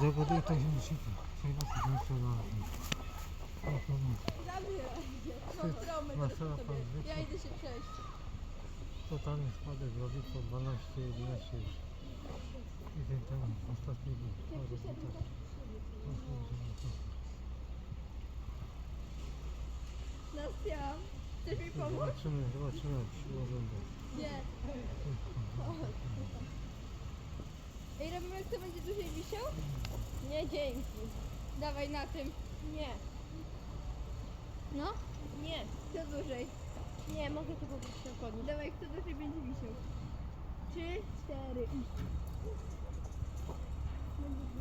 Zagadığı taşını çekin. Şöyle sıkıntı lazım. Bakalım. Masada fazla. Я idę się przejść. Totalny spadek robico 12-11 już. I ten tam ostatni był. Spadek był tak. Nastia, chcesz mi pomóc? Zobaczymy, zobaczymy, jak się urzędu. Nie. Robimy kto będzie dłużej wisiał? Nie, dzięki. Dawaj na tym. Nie. No? Nie. Kto dłużej? Nie, mogę to po prostu podnieść. Dawaj, kto dłużej będzie wisiał? Trzy, cztery i...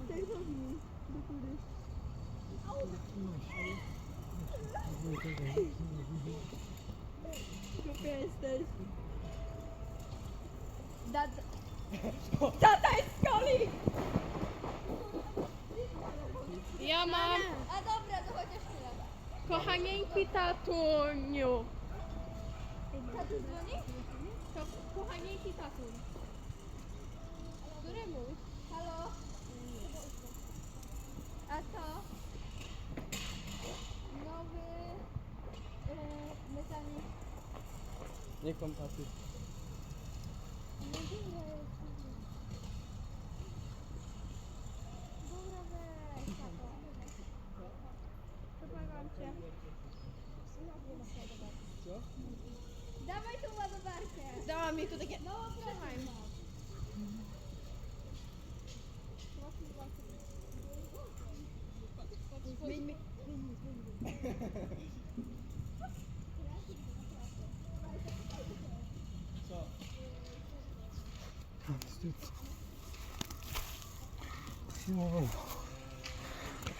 Tak zrobimy. Do góry. Głupia jesteś. Dad... Tata jest z coli! Ja mam A dobra, to chociaż tyle. kochanieńki tatuniu. Tatu dzwoni? To kochanieńki tatuń. Któremu? Halo? A co? Nowy... Yy, mechanik. Nie kompaty. Nie wiem, Sami dur da gel. Ne yapıyorsun?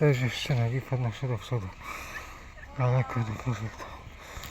Leży jeszcze na lipę na szerok przodu. Daleko do pożytku.